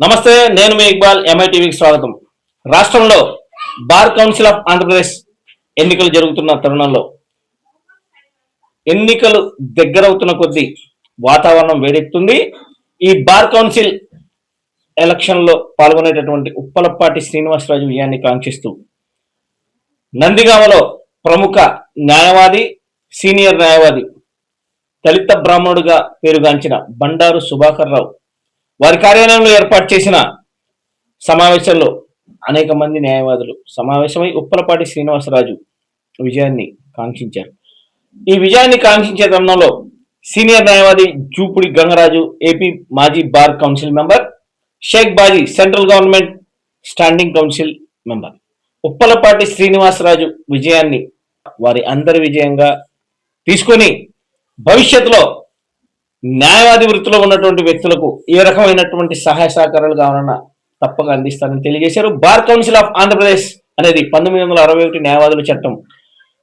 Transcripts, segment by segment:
నమస్తే నేను మీ ఇక్బాల్ ఎంఐటీవీకి స్వాగతం. రాష్ట్రంలో బార్ కౌన్సిల్ ఆఫ్ ఆంధ్రప్రదేశ్ ఎన్నికలు జరుగుతున్న తరుణంలో ఎన్నికలు దగ్గరవుతున్న కొద్దీ వాతావరణం వేడెక్కుతుంది ఈ బార్ కౌన్సిల్ ఎలక్షన్లో పాల్గొనేటటువంటి ఉప్పలపాటి శ్రీనివాసరాజు విజయాన్ని కాంక్షిస్తూ నందిగామలో ప్రముఖ న్యాయవాది సీనియర్ న్యాయవాది దళిత బ్రాహ్మణుడిగా పేరుగాంచిన బండారు సుభాకర్ రావు వారి కార్యాలయంలో ఏర్పాటు చేసిన సమావేశంలో అనేక మంది న్యాయవాదులు సమావేశమై ఉప్పలపాటి శ్రీనివాసరాజు విజయాన్ని కాంక్షించారు. ఈ విజయాన్ని కాంక్షించే తరుణంలో సీనియర్ న్యాయవాది జూపుడి గంగరాజు ఏపీ మాజీ bar council member Shaik Baji central government standing counsel member. Uppalapati Srinivasaraju విజయాన్ని వారి అందరి విజయంగా తీసుకొని భవిష్యత్తులో న్యాయవాది వృత్తిలో ఉన్నటువంటి వ్యక్తులకు ఏ రకమైనటువంటి సహాయ సహకారాలు కావాలన్నా తప్పక అందిస్తారని తెలియజేశారు. బార్ కౌన్సిల్ ఆఫ్ ఆంధ్రప్రదేశ్ అనేది పంతొమ్మిది వందల అరవై ఒకటి న్యాయవాదుల చట్టం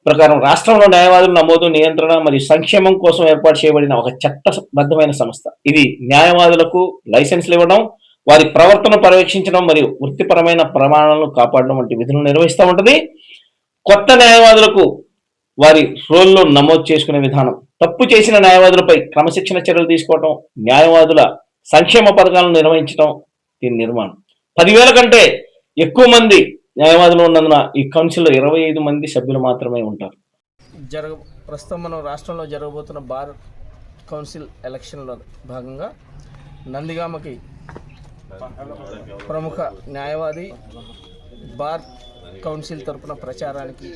ప్రకారం రాష్ట్రంలో న్యాయవాదుల నమోదు నియంత్రణ మరియు సంక్షేమం కోసం ఏర్పాటు చేయబడిన ఒక చట్టబద్ధమైన సంస్థ. ఇది న్యాయవాదులకు లైసెన్స్లు ఇవ్వడం వారి ప్రవర్తన పర్యవేక్షించడం మరియు వృత్తిపరమైన ప్రమాణాలను కాపాడడం వంటి విధులను నిర్వహిస్తూ ఉంటుంది. కొత్త న్యాయవాదులకు వారి రోల్లో నమోదు చేసుకునే విధానం. తప్పు చేసిన న్యాయవాదులపై క్రమశిక్షణ చర్యలు తీసుకోవటం న్యాయవాదుల సంక్షేమ పథకాలను నిర్వహించడం దీని నిర్మాణం. పదివేల కంటే ఎక్కువ మంది న్యాయవాదులు ఉన్నందున ఈ కౌన్సిల్లో ఇరవై ఐదు మంది సభ్యులు మాత్రమే ఉంటారు. జరగ ప్రస్తుతం మనం రాష్ట్రంలో జరగబోతున్న బార్ కౌన్సిల్ ఎలక్షన్లో భాగంగా నందిగామకి ప్రముఖ న్యాయవాది బార్ కౌన్సిల్ తరపున ప్రచారానికి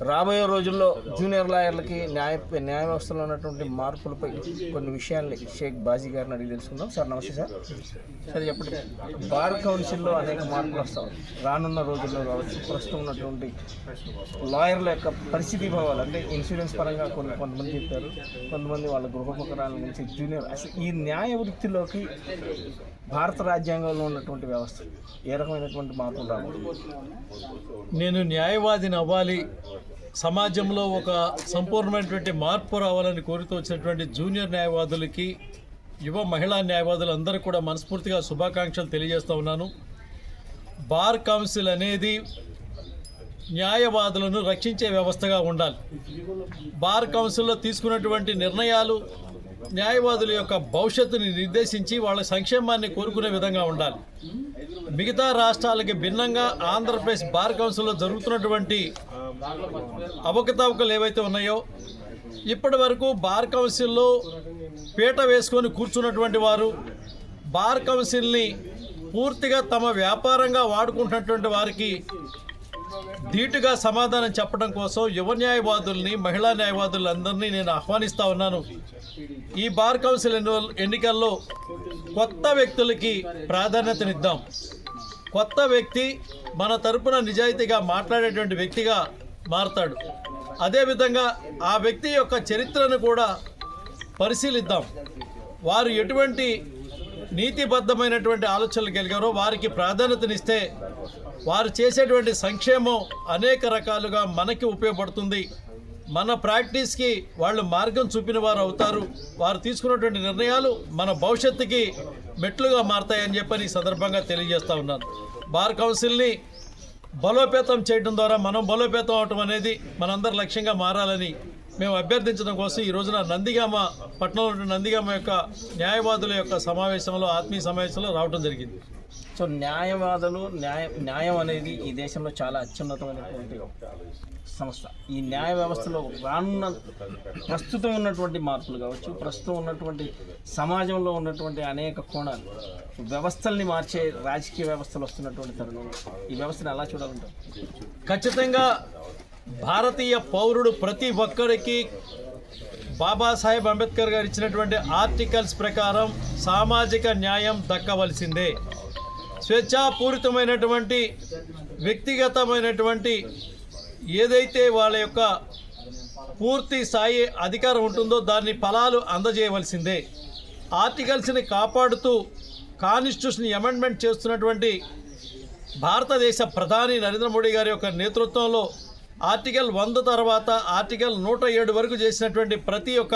రాబోయే రోజుల్లో జూనియర్ లాయర్లకి న్యాయ న్యాయ వ్యవస్థలో ఉన్నటువంటి మార్పులపై కొన్ని విషయాల్ని షేక్ బాజీ గారిని అడిగి తెలుసుకుందాం. సార్ నమస్తే సార్. సార్ చెప్పండి బార్ కౌన్సిల్లో అనేక మార్పులు వస్తాం రానున్న రోజుల్లో కావచ్చు ప్రస్తుతం ఉన్నటువంటి లాయర్ల యొక్క పరిస్థితి భావాలు అంటే ఇన్సూరెన్స్ పరంగా కొన్ని కొంతమంది చెప్పారు. కొంతమంది వాళ్ళ గృహోపకరాల గురించి జూనియర్. అసలు ఈ న్యాయ వృత్తిలోకి భారత రాజ్యాంగంలో ఉన్నటువంటి వ్యవస్థ ఏ రకమైనటువంటి మార్పులు రావాలి? నేను న్యాయవాదిని అవ్వాలి. సమాజంలో ఒక సంపూర్ణమైనటువంటి మార్పు రావాలని కోరుతూ వచ్చినటువంటి జూనియర్ న్యాయవాదులకి యువ మహిళా న్యాయవాదులందరూ కూడా మనస్ఫూర్తిగా శుభాకాంక్షలు తెలియజేస్తూ ఉన్నాను. బార్ కౌన్సిల్ అనేది న్యాయవాదులను రక్షించే వ్యవస్థగా ఉండాలి. బార్ కౌన్సిల్లో తీసుకున్నటువంటి నిర్ణయాలు న్యాయవాదుల యొక్క భవిష్యత్తుని నిర్దేశించి వాళ్ళ సంక్షేమాన్ని కోరుకునే విధంగా ఉండాలి. మిగతా రాష్ట్రాలకి భిన్నంగా ఆంధ్రప్రదేశ్ బార్ కౌన్సిల్లో జరుగుతున్నటువంటి అవకతవకలు ఏవైతే ఉన్నాయో ఇప్పటి వరకు బార్ కౌన్సిల్లో పీట వేసుకొని కూర్చున్నటువంటి వారు బార్ కౌన్సిల్ని పూర్తిగా తమ వ్యాపారంగా వాడుకుంటున్నటువంటి వారికి ధీటుగా సమాధానం చెప్పడం కోసం యువ న్యాయవాదుల్ని మహిళా న్యాయవాదులందరినీ నేను ఆహ్వానిస్తా ఉన్నాను. ఈ బార్ కౌన్సిల్ ఎన్నికల్లో కొత్త వ్యక్తులకి ప్రాధాన్యతనిద్దాం. కొత్త వ్యక్తి మన తరపున నిజాయితీగా మాట్లాడేటువంటి వ్యక్తిగా మారతాడు. అదేవిధంగా ఆ వ్యక్తి యొక్క చరిత్రను కూడా పరిశీలిద్దాం. వారు ఎటువంటి నీతిబద్ధమైనటువంటి ఆలోచనలు కలిగారో వారికి ప్రాధాన్యతనిస్తే వారు చేసేటువంటి సంక్షేమం అనేక రకాలుగా మనకి ఉపయోగపడుతుంది. మన ప్రాక్టీస్కి వాళ్ళు మార్గం చూపిన వారు అవుతారు. వారు తీసుకున్నటువంటి నిర్ణయాలు మన భవిష్యత్తుకి మెట్లుగా మారతాయని చెప్పని ఈ సందర్భంగా తెలియజేస్తూ ఉన్నాను. బార్ కౌన్సిల్ని బలోపేతం చేయడం ద్వారా మనం బలోపేతం అవటం అనేది మనందరి లక్ష్యంగా మారాలని మేము అభ్యర్థించడం కోసం ఈ రోజున నందిగామ పట్టణంలో ఉన్న నందిగామ యొక్క న్యాయవాదుల యొక్క సమావేశంలో ఆత్మీయ సమావేశంలో రావడం జరిగింది. సో న్యాయవాదులు న్యాయ న్యాయం అనేది ఈ దేశంలో చాలా అత్యున్నతమైనటువంటి సంస్థ. ఈ న్యాయ వ్యవస్థలో రానున్న ప్రస్తుతం ఉన్నటువంటి మార్పులు కావచ్చు ప్రస్తుతం ఉన్నటువంటి సమాజంలో ఉన్నటువంటి అనేక కోణాలు వ్యవస్థల్ని మార్చే రాజకీయ వ్యవస్థలు వస్తున్నటువంటి తరుణంలో. ఈ వ్యవస్థను ఎలా చూడాలంటారు ఖచ్చితంగా భారతీయ పౌరుడు ప్రతి ఒక్కరికి బాబాసాహెబ్ అంబేద్కర్ గారు ఇచ్చినటువంటి ఆర్టికల్స్ ప్రకారం సామాజిక న్యాయం దక్కవలసిందే. స్వేచ్ఛాపూరితమైనటువంటి వ్యక్తిగతమైనటువంటి ఏదైతే వాళ్ళ యొక్క పూర్తి స్థాయి అధికారం ఉంటుందో దాన్ని ఫలాలు అందజేయవలసిందే. ఆర్టికల్స్ని కాపాడుతూ కాన్స్టిట్యూషన్ అమెండ్మెంట్ చేస్తున్నటువంటి భారతదేశ ప్రధాని నరేంద్ర మోడీ గారి యొక్క నేతృత్వంలో ఆర్టికల్ వంద తర్వాత ఆర్టికల్ నూట ఏడు వరకు చేసినటువంటి ప్రతి ఒక్క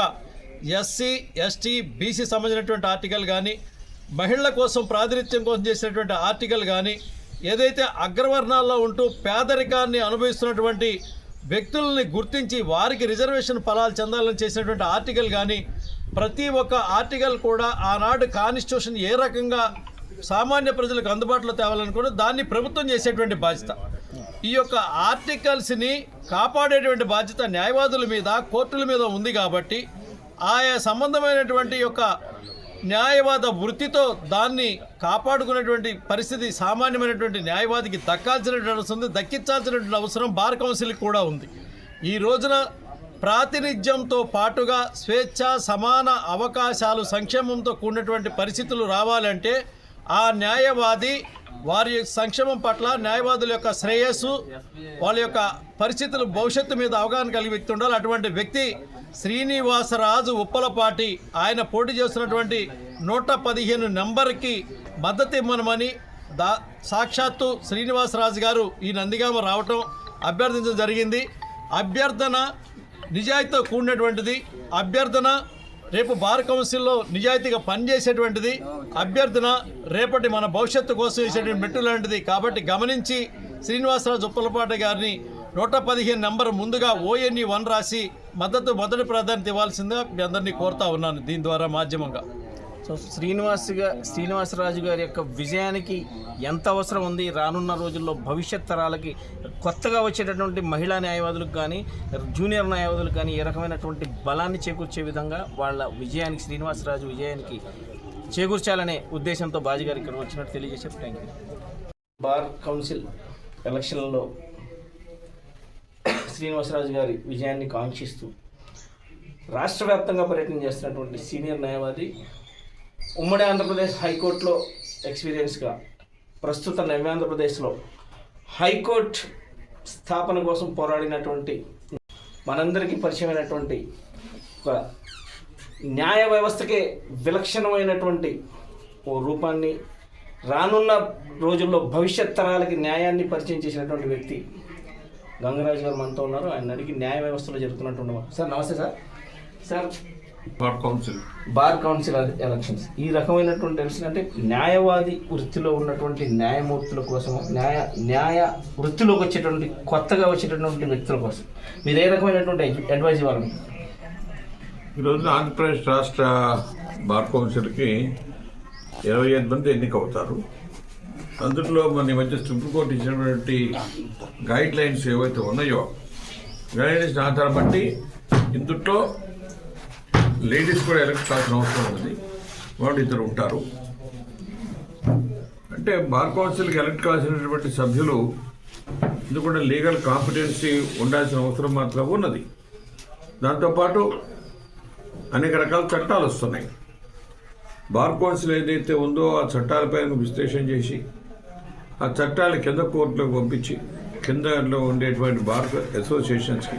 ఎస్సీ ఎస్టీ బీసీ సంబంధించినటువంటి ఆర్టికల్ కానీ మహిళల కోసం ప్రాతినిధ్యం కోసం చేసినటువంటి ఆర్టికల్ కానీ ఏదైతే అగ్రవర్ణాల్లో ఉంటూ పేదరికాన్ని అనుభవిస్తున్నటువంటి వ్యక్తులని గుర్తించి వారికి రిజర్వేషన్ ఫలాలు చెందాలని చేసినటువంటి ఆర్టికల్ కానీ ప్రతి ఒక్క ఆర్టికల్ కూడా ఆనాడు కాన్స్టిట్యూషన్ ఏ రకంగా సామాన్య ప్రజలకు అందుబాటులో తేవాలనుకుని దాన్ని ప్రభుత్వం చేసేటువంటి బాధ్యత. ఈ యొక్క ఆర్టికల్స్ని కాపాడేటువంటి బాధ్యత న్యాయవాదుల మీద కోర్టుల మీద ఉంది కాబట్టి ఆయా సంబంధమైనటువంటి యొక్క న్యాయవాద వృత్తితో దాన్ని కాపాడుకునేటువంటి పరిస్థితి సామాన్యమైనటువంటి న్యాయవాదికి దక్కాల్సినటువంటి అవసరం ఉంది. దక్కించాల్సినటువంటి అవసరం బార్ కౌన్సిల్కి కూడా ఉంది. ఈ రోజున ప్రాతినిధ్యంతో పాటుగా స్వేచ్ఛ సమాన అవకాశాలు సంక్షేమంతో కూడినటువంటి పరిస్థితులు రావాలంటే ఆ న్యాయవాది వారి సంక్షేమం పట్ల న్యాయవాదుల యొక్క శ్రేయస్సు వాళ్ళ యొక్క పరిస్థితులు భవిష్యత్తు మీద అవగాహన కలిగి వ్యక్తి ఉండాలి. అటువంటి వ్యక్తి శ్రీనివాసరాజు ఉప్పలపాటి ఆయన పోటీ చేస్తున్నటువంటి నూట పదిహేను నెంబర్కి మద్దతు ఇవ్వమని దా సాక్షాత్తు శ్రీనివాసరాజు గారు ఈ నందిగామ రావటం అభ్యర్థించడం జరిగింది. అభ్యర్థన నిజాయితీతో కూడినటువంటిది. అభ్యర్థన రేపు బార్ కౌన్సిల్లో నిజాయితీగా పనిచేసేటువంటిది అభ్యర్థన రేపటి మన భవిష్యత్తు కోసం వేసేటువంటి మెట్టు లాంటిది. కాబట్టి గమనించి శ్రీనివాసరాజు ఉప్పలపాట గారిని నూట పదిహేను నంబర్ ముందుగా ఓఎన్ఈ వన్ రాసి మద్దతు మొదటి ప్రాధాన్యత ఇవ్వాల్సిందిగా మీ అందరినీ కోరుతా ఉన్నాను. దీని ద్వారా మాధ్యమంగా. సో శ్రీనివాస్ శ్రీనివాసరాజు గారి యొక్క విజయానికి ఎంత అవసరం ఉంది? రానున్న రోజుల్లో భవిష్యత్ తరాలకి కొత్తగా వచ్చేటటువంటి మహిళా న్యాయవాదులకు కానీ జూనియర్ న్యాయవాదులకు కానీ ఏ రకమైనటువంటి బలాన్ని చేకూర్చే విధంగా వాళ్ళ విజయానికి శ్రీనివాసరాజు విజయానికి చేకూర్చాలనే ఉద్దేశంతో బాజీ గారు ఇక్కడ వచ్చినట్టు తెలియజేశారు. థ్యాంక్ యూ బార్ కౌన్సిల్ ఎలక్షన్లో శ్రీనివాసరాజు గారి విజయాన్ని కాంక్షిస్తూ రాష్ట్ర వ్యాప్తంగా పర్యటన చేస్తున్నటువంటి సీనియర్ న్యాయవాది ఉమ్మడి ఆంధ్రప్రదేశ్ హైకోర్టులో ఎక్స్పీరియన్స్గా ప్రస్తుత నవ్యాంధ్రప్రదేశ్లో హైకోర్టు స్థాపన కోసం పోరాడినటువంటి మనందరికీ పరిచయమైనటువంటి ఒక న్యాయ వ్యవస్థకే విలక్షణమైనటువంటి ఓ రూపాన్ని రానున్న రోజుల్లో భవిష్యత్ తరాలకి న్యాయాన్ని పరిచయం చేసినటువంటి వ్యక్తి గంగరాజు గారు మనతో ఉన్నారు. ఆయన అడిగి న్యాయ వ్యవస్థలో జరుగుతున్నట్టు జరుగుతున్నటువంటి సార్ నమస్తే sir. Sir bar council. Bar council elections. ఈ రకమైనటువంటి ఎలక్షన్ అంటే న్యాయవాది వృత్తిలో ఉన్నటువంటి న్యాయమూర్తుల కోసం న్యాయ న్యాయ వృత్తిలోకి వచ్చేటువంటి కొత్తగా వచ్చేటటువంటి వ్యక్తుల కోసం. మీరు ఏ రకమైనటువంటి అడ్వైజ్ ఇవ్వాలి? ఈరోజు ఆంధ్రప్రదేశ్ రాష్ట్ర బార్ కౌన్సిల్కి ఇరవై ఐదు మంది ఎన్నికవుతారు. అందులో మన మధ్య సుప్రీంకోర్టు ఇచ్చినటువంటి గైడ్ లైన్స్ ఏవైతే ఉన్నాయో గైడ్ లైన్స్ ఆధారం బట్టి ఇందుట్లో లేడీస్ కూడా ఎలక్ట్ కావాల్సిన అవసరం ఉంది వాళ్ళు ఇద్దరు ఉంటారు. అంటే బార్ కౌన్సిల్కి ఎలక్ట్ కావాల్సినటువంటి సభ్యులు ఎందుకంటే లీగల్ కాంపిటెన్సీ ఉండాల్సిన అవసరం మాత్రం ఉన్నది. దాంతోపాటు అనేక రకాల చట్టాలు వస్తున్నాయి. బార్ కౌన్సిల్ ఏదైతే ఉందో ఆ చట్టాలపైన విశ్లేషణ చేసి ఆ చట్టాలు కింద కోర్టులకు పంపించి కిందలో ఉండేటువంటి బార్ అసోసియేషన్స్కి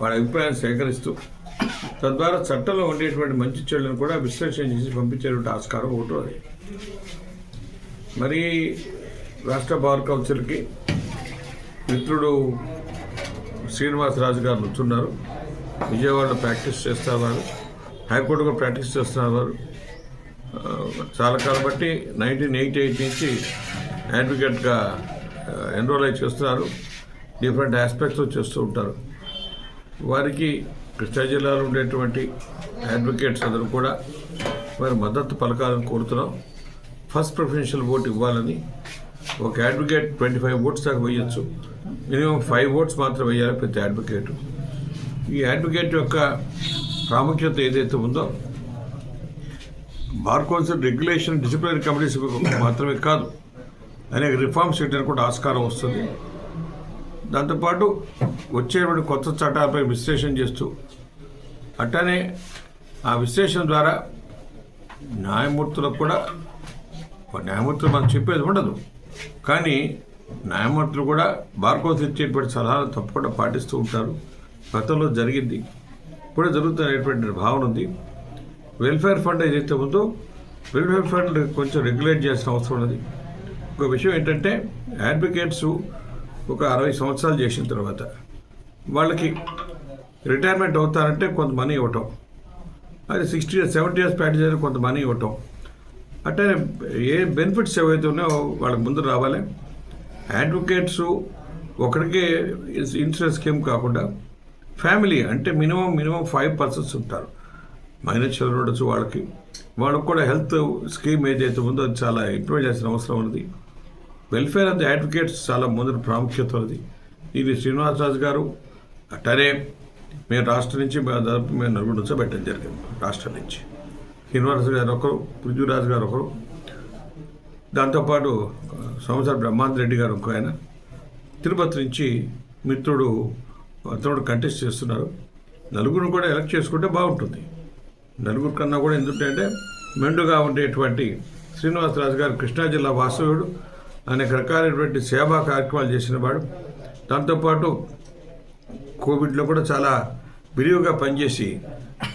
వాళ్ళ అభిప్రాయాన్ని సేకరిస్తూ తద్వారా చట్టంలో ఉండేటువంటి మంచి చెడులను కూడా విశ్లేషణ చేసి పంపించేటువంటి ఆస్కారం ఒకటో అది మరి రాష్ట్ర బార్ కౌన్సిల్కి మిత్రుడు శ్రీనివాసరాజు గారు నుంచున్నారు విజయవాడలో ప్రాక్టీస్ చేస్తున్నారు. హైకోర్టు కూడా ప్రాక్టీస్ చేస్తున్నారు. చాలా కాలం బట్టి నైన్టీన్ ఎయిటీ ఎయిట్ నుంచి అడ్వకేట్గా ఎన్రోల్ అయి చేస్తున్నారు. డిఫరెంట్ ఆస్పెక్ట్స్ చేస్తూ ఉంటారు. వారికి కృష్ణా జిల్లాలో ఉండేటువంటి అడ్వకేట్స్ అందరూ కూడా వారి మద్దతు పలకాలని కోరుతున్నాం. ఫస్ట్ ప్రిఫరెన్షియల్ ఓట్ ఇవ్వాలని ఒక అడ్వకేట్ ట్వంటీ ఫైవ్ ఓట్స్ దాకా వేయచ్చు. మినిమం ఫైవ్ ఓట్స్ మాత్రం వేయాలి ప్రతి అడ్వకేట్ ఈ అడ్వకేట్ యొక్క ప్రాముఖ్యత ఏదైతే ఉందో bar council regulation disciplinary committees మాత్రమే కాదు అనేక రిఫార్మ్స్ చేయడానికి కూడా ఆస్కారం వస్తుంది. దాంతోపాటు వచ్చేటువంటి కొత్త చట్టాలపై విశ్లేషణ చేస్తూ అట్టనే ఆ విశ్లేషణ ద్వారా న్యాయమూర్తులకు కూడా న్యాయమూర్తులు మనం చెప్పేది ఉండదు. కానీ న్యాయమూర్తులు కూడా బార్ ఇచ్చేటువంటి సలహాలు తప్పకుండా పాటిస్తూ ఉంటారు. గతంలో జరిగింది. కూడా జరుగుతున్నటువంటి భావన ఉంది. వెల్ఫేర్ ఫండ్ ఏదైతే ఉందో వెల్ఫేర్ ఫండ్ కొంచెం రెగ్యులేట్ చేయాల్సిన అవసరం ఉన్నది. ఒక విషయం ఏంటంటే అడ్వకేట్స్ ఒక అరవై సంవత్సరాలు చేసిన తర్వాత వాళ్ళకి రిటైర్మెంట్ అవుతారంటే కొంత మనీ ఇవ్వటం. అది sixty years seventy years package కొంత మనీ ఇవ్వటం. అంటే ఏ బెనిఫిట్స్ ఏవైతే ఉన్నాయో వాళ్ళకి ముందు రావాలి. అడ్వకేట్స్ ఒకరికి ఇన్సూరెన్స్ స్కీమ్ కాకుండా ఫ్యామిలీ అంటే మినిమం మినిమం ఫైవ్ పర్సన్స్ ఉంటారు. మైనర్ చిల్డ్రన్ ఉండొచ్చు వాళ్ళకి. వాళ్ళకి కూడా హెల్త్ స్కీమ్ ఏదైతే ఉందో అది చాలా ఇంప్రూవ్ చేసిన అవసరం ఉన్నది. వెల్ఫేర్ ఆఫ్ ది అడ్వకేట్స్ చాలా ముందు ప్రాముఖ్యత ఉన్నది. ఇది శ్రీనివాసరాజు గారు అట్టనే మేము రాష్ట్రం నుంచి దాదాపు మేము నలుగురు నుంచి పెట్టడం జరిగింది రాష్ట్రం నుంచి. శ్రీనివాసరాజు గారు ఒకరు పృథ్వీరాజు గారు ఒకరు. దాంతోపాటు సంవత్సర బ్రహ్మాంత రెడ్డి గారు ఇంకో ఆయన. తిరుపతి నుంచి మిత్రుడు అతనుడు కంటెస్ట్ చేస్తున్నారు. నలుగురు కూడా ఎలక్ట్ చేసుకుంటే బాగుంటుంది. నలుగురు కన్నా కూడా ఎందుకంటే మెండుగా ఉండేటువంటి శ్రీనివాసరాజు గారు కృష్ణా జిల్లా వాసవుడు అనేక రకాలైనటువంటి సేవా కార్యక్రమాలు చేసిన వాడు. దాంతోపాటు కోవిడ్లో కూడా చాలా విరివిగా పనిచేసి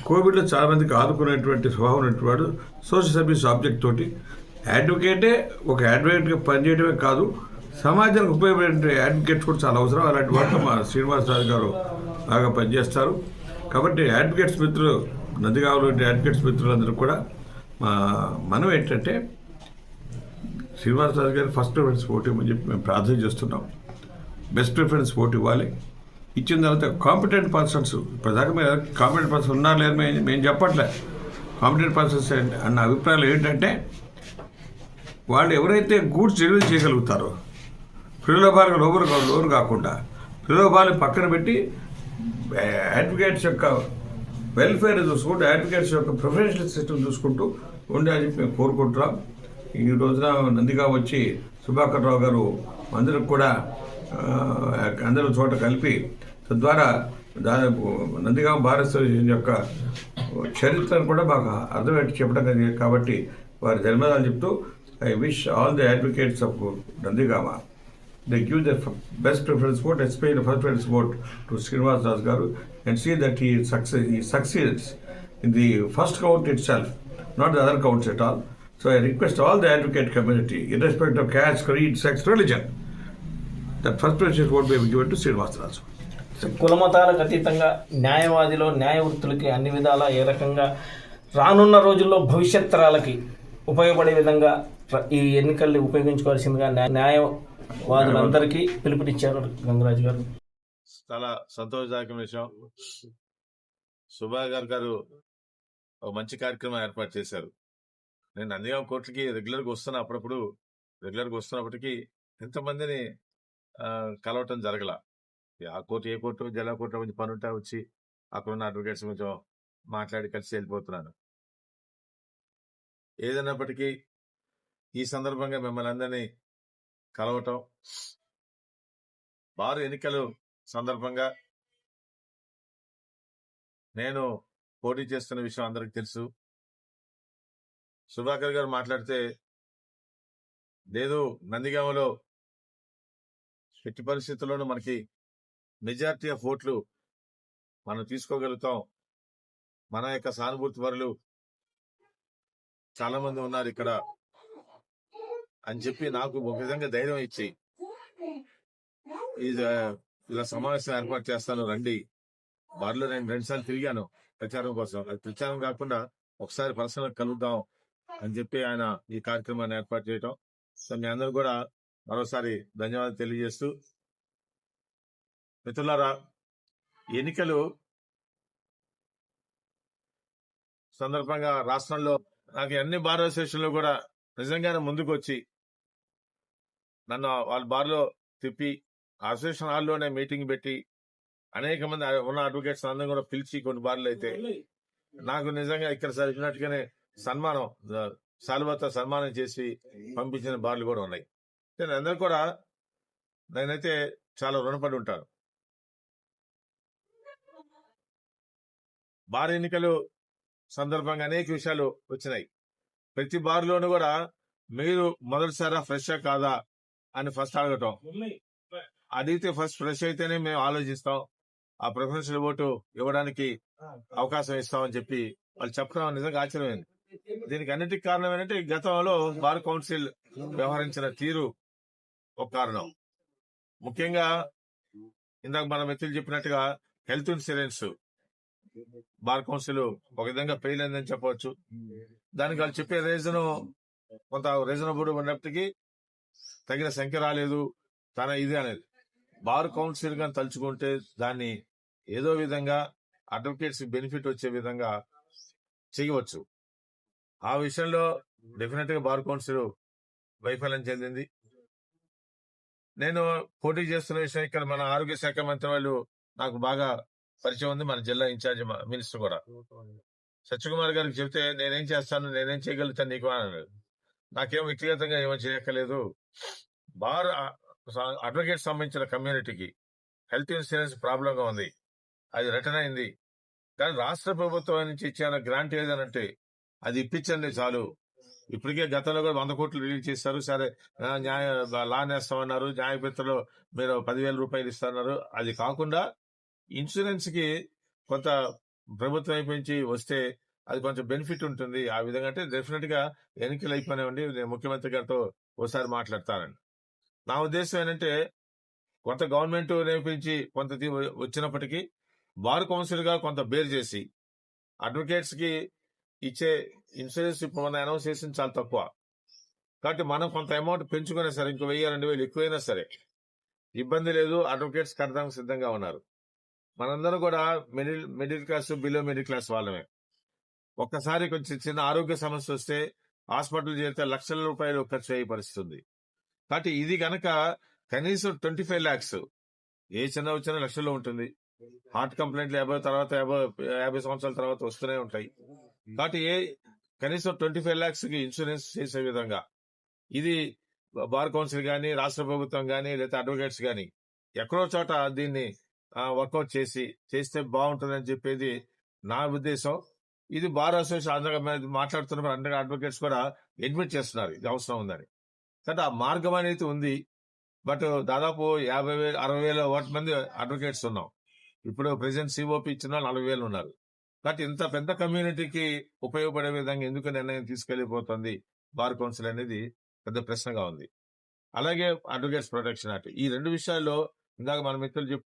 కోవిడ్లో చాలామందికి ఆదుకునేటువంటి స్వభావం ఉన్నటువంటి వాడు. సోషల్ సర్వీస్ ఆబ్జెక్ట్ తోటి అడ్వకేటే ఒక అడ్వకేట్గా పనిచేయడమే కాదు సమాజానికి ఉపయోగపడే అడ్వకేట్స్ కూడా చాలా అవసరం. అలాంటి వాటిలో మా శ్రీనివాసరాజు గారు బాగా పనిచేస్తారు. కాబట్టి అడ్వకేట్స్ మిత్రులు నందిగావులో అడ్వకేట్స్ మిత్రులందరూ కూడా మా మనం ఏంటంటే శ్రీనివాసరాజు గారు ఫస్ట్ ప్రిఫరెన్స్ ఓటు ఇవ్వమని చెప్పి మేము ప్రార్థన చేస్తున్నాం. బెస్ట్ ప్రిఫరెన్స్ ఓటు ఇవ్వాలి. ఇచ్చిన తర్వాత కాంపిటెంట్ పర్సన్స్ ఇప్పటిదాకా మీరు కాంపిటెంట్ పర్సన్స్ ఉన్నారు లేరు మేము మేము చెప్పట్లే. కాంపిటెంట్ పర్సన్స్ అన్న అభిప్రాయాలు ఏంటంటే వాళ్ళు ఎవరైతే గూడ్స్ డెలివరీ చేయగలుగుతారో ప్రలోభాలకు లోబరు లోను కాకుండా ప్రలోభాలను పక్కన పెట్టి అడ్వకేట్స్ యొక్క వెల్ఫేర్ చూసుకుంటూ అడ్వకేట్స్ యొక్క ప్రొఫెషనల్ సిస్టమ్ చూసుకుంటూ ఉండాలని చెప్పి మేము కోరుకుంటున్నాం. ఈ రోజున నందిగా వచ్చి సుభాకర్ రావు గారు అందరికి కూడా అందరి చోట కలిపి తద్వారా దాని నందిగా భారతదేశం యొక్క చరిత్రను కూడా మాకు అర్థమేట్టి చెప్పడం కదా కాబట్టి వారి ధన్యవాదాలు చెప్తూ I wish all the advocates of Nandigama. The give the best preference vote especial first preference vote to Srinivas Raj గారు and see that he success ఈ success in the first count itself not the other counts at all. So I request all the advocate community in respect of caste creed sex religion first preference vote be given to Srinivas Das. కులమతాలకు అతీతంగా న్యాయవాదిలో న్యాయ వృత్తులకి అన్ని విధాలా ఏ రకంగా రానున్న రోజుల్లో భవిష్యత్ తరాలకి ఉపయోగపడే విధంగా ఈ ఎన్నికల్ని ఉపయోగించుకోవాల్సిందిగా న్యాయ- న్యాయవాదులందరికీ పిలుపునిచ్చారు గంగరాజు గారు. చాలా సంతోషదాయకమైన విషయం. సుభా గారు గారు ఒక మంచి కార్యక్రమం ఏర్పాటు చేశారు. నేను నందిగాం కోర్టుకి రెగ్యులర్గా వస్తున్నా అప్పుడప్పుడు రెగ్యులర్గా వస్తున్నప్పటికీ ఎంతమందిని కలవటం జరగల. ఆ కోర్టు ఏ కోర్టు జిల్లా కోర్టు కొంచెం పని వచ్చి అక్కడ ఉన్న అడ్వకేట్స్ కొంచెం మాట్లాడి కలిసి వెళ్ళిపోతున్నాను. ఏదైనప్పటికీ ఈ సందర్భంగా మిమ్మల్ని అందరినీ కలవటం వారు ఎన్నికలు సందర్భంగా నేను పోటీ చేస్తున్న విషయం అందరికి తెలుసు. సుధాకర్ గారు మాట్లాడితే లేదు నందిగామలో ఎట్టి పరిస్థితుల్లోనూ మనకి మెజారిటీ ఆఫ్ ఓట్లు మనం తీసుకోగలుగుతాం. మన యొక్క సానుభూతి పరులు చాలా మంది ఉన్నారు ఇక్కడ అని చెప్పి నాకు ఒక విధంగా ధైర్యం ఇచ్చి ఇది ఇలా సమావేశం ఏర్పాటు చేస్తాను రండి. బార్లో నేను రెండు సార్లు తిరిగాను ప్రచారం కోసం. అది ప్రచారం కాకుండా ఒకసారి పర్సనల్ కలుద్దాం అని చెప్పి ఆయన ఈ కార్యక్రమాన్ని ఏర్పాటు చేయటం. సో మీ అందరూ కూడా మరోసారి ధన్యవాదాలు తెలియజేస్తూ మిత్రులారా ఎన్నికలు సందర్భంగా రాష్ట్రంలో నాకు అన్ని బార్ అసోసియేషన్లు కూడా నిజంగానే ముందుకు వచ్చి నన్ను వాళ్ళ బార్లో తిప్పి అసోసియేషన్ హాల్లోనే మీటింగ్ పెట్టి అనేక మంది ఉన్న అడ్వకేట్స్ అందరం కూడా పిలిచి కొన్ని బార్లు అయితే నాకు నిజంగా ఇక్కడ జరిగినట్టుగానే సన్మానం సాలువతో సన్మానం చేసి పంపించిన బార్లు కూడా ఉన్నాయి. నేను అందరూ కూడా నేనైతే చాలా రుణపడి ఉంటాను. బార్ ఎన్నికలు సందర్భంగా అనేక విషయాలు వచ్చినాయి. ప్రతి బార్లోనూ కూడా మీరు మొదటిసారా ఫ్రెష్ కాదా అని ఫస్ట్ అడగటం. అడిగితే ఫస్ట్ ఫ్రెష్ అయితేనే మేము ఆలోచిస్తాం. ఆ ప్రిఫరెన్షియల్ ఓటు ఇవ్వడానికి అవకాశం ఇస్తామని చెప్పి వాళ్ళు చెప్పడం నిజంగా ఆశ్చర్యమైంది. దీనికి అన్నిటికీ కారణం ఏంటంటే గతంలో బార్ కౌన్సిల్ వ్యవహరించిన తీరు ఒక కారణం. ముఖ్యంగా ఇందాక మన మిత్రులు చెప్పినట్టుగా హెల్త్ ఇన్సూరెన్స్ బార్ కౌన్సిల్ ఒక విధంగా ఫెయిల్ అయిందని చెప్పవచ్చు. దానికి వాళ్ళు చెప్పే రీజన్ కొంత రీజనబుల్ ఉన్నప్పటికీ తగిన సంఖ్య రాలేదు. తన ఇది అనేది. బార్ కౌన్సిల్గా తలుచుకుంటే దాన్ని ఏదో విధంగా అడ్వకేట్స్ బెనిఫిట్ వచ్చే విధంగా చేయవచ్చు. ఆ విషయంలో డెఫినెట్గా బార్ కౌన్సిల్ వైఫల్యం చెందింది. నేను పోటీ చేస్తున్న విషయం ఇక్కడ మన ఆరోగ్య శాఖ మంత్రి వాళ్ళు నాకు బాగా పరిచయం ఉంది మన జిల్లా ఇన్ఛార్జ్ మినిస్టర్ కూడా. సత్యకుమార్ గారికి చెప్తే నేనేం చేస్తాను నేనేం చేయగలుగుతాను నీకు అన్నాడు. నాకేం వ్యక్తిగతంగా ఏమో చేయక్కలేదు బార్ అడ్వకేట్ సంబంధించిన కమ్యూనిటీకి హెల్త్ ఇన్సూరెన్స్ ప్రాబ్లంగా ఉంది. అది రిటర్న్ అయింది. కానీ రాష్ట్ర ప్రభుత్వం నుంచి ఇచ్చిన గ్రాంట్ ఏదనంటే అది ఇప్పించండి చాలు. ఇప్పటికే గతంలో కూడా వంద కోట్లు రిలీజ్ చేస్తారు. సరే న్యాయ లా నేస్తామన్నారు. న్యాయపత్రలో మీరు పదివేల రూపాయలు ఇస్తున్నారు. అది కాకుండా ఇన్సూరెన్స్కి కొంత ప్రభుత్వం వైపు నుంచి వస్తే అది కొంచెం బెనిఫిట్ ఉంటుంది. ఆ విధంగా అంటే డెఫినెట్గా ఎన్నికలు అయిపోయినాయండి. నేను ముఖ్యమంత్రి గారితో ఒకసారి మాట్లాడతానండి. నా ఉద్దేశం ఏంటంటే కొంత గవర్నమెంట్ నేర్పించి కొంత వచ్చినప్పటికీ బార్ కౌన్సిల్గా కొంత బేర్ చేసి అడ్వకేట్స్కి ఇచ్చే ఇన్సూరెన్స్ ఇప్పుడు మన అనౌన్స్ చేసింది చాలా తక్కువ. కాబట్టి మనం కొంత అమౌంట్ పెంచుకునే సరే ఇంకో వెయ్యి రెండు వేలు ఎక్కువైనా సరే ఇబ్బంది లేదు అడ్వకేట్స్ కట్టడానికి సిద్ధంగా ఉన్నారు. మనందరం కూడా middle middle class below middle class వాళ్ళమే. ఒక్కసారి కొంచెం చిన్న ఆరోగ్య సమస్య వస్తే హాస్పిటల్ చేరితే లక్షల రూపాయలు ఖర్చు అయ్యే పరిస్థితుంది. కాబట్టి ఇది కనుక కనీసం ట్వంటీ ఫైవ్ ల్యాక్స్ ఏ చిన్న వచ్చినా లక్షల్లో ఉంటుంది. హార్ట్ కంప్లైంట్లు యాభై తర్వాత యాభై యాభై సంవత్సరాల తర్వాత వస్తూనే ఉంటాయి. Hmm. కాబట్టి ఏ కనీసం ట్వంటీ ఫైవ్ ల్యాక్స్కి ఇన్సూరెన్స్ చేసే విధంగా. ఇది బార్ కౌన్సిల్ గానీ రాష్ట్ర ప్రభుత్వం కానీ లేదా అడ్వకేట్స్ కానీ ఎక్కడో చోట దీన్ని వర్కౌట్ చేసి చేస్తే బాగుంటుందని చెప్పేది నా ఉద్దేశం. ఇది బార్ అసోసియేషన్ అందరూ మీద మాట్లాడుతున్నప్పుడు అందరు అడ్వకేట్స్ కూడా అడ్మిట్ చేస్తున్నారు. ఇది అవసరం ఉందని. కాబట్టి ఆ మార్గం అనేది ఉంది. బట్ దాదాపు యాభై వేలు అరవై వేల ఓట్ల మంది అడ్వకేట్స్ ఉన్నాం. ఇప్పుడు ప్రెసెంట్ సిఓపి ఇచ్చిన నలభై వేలు ఉన్నారు. కాబట్టి ఇంత పెద్ద కమ్యూనిటీకి ఉపయోగపడే విధంగా ఎందుకు నిర్ణయం తీసుకెళ్ళిపోతుంది బార్ కౌన్సిల్ అనేది పెద్ద ప్రశ్నగా ఉంది. అలాగే అడ్వకేట్స్ ప్రొటెక్షన్ యాక్ట్ ఈ రెండు విషయాల్లో ఇందాక మన మిత్రులు చెప్పు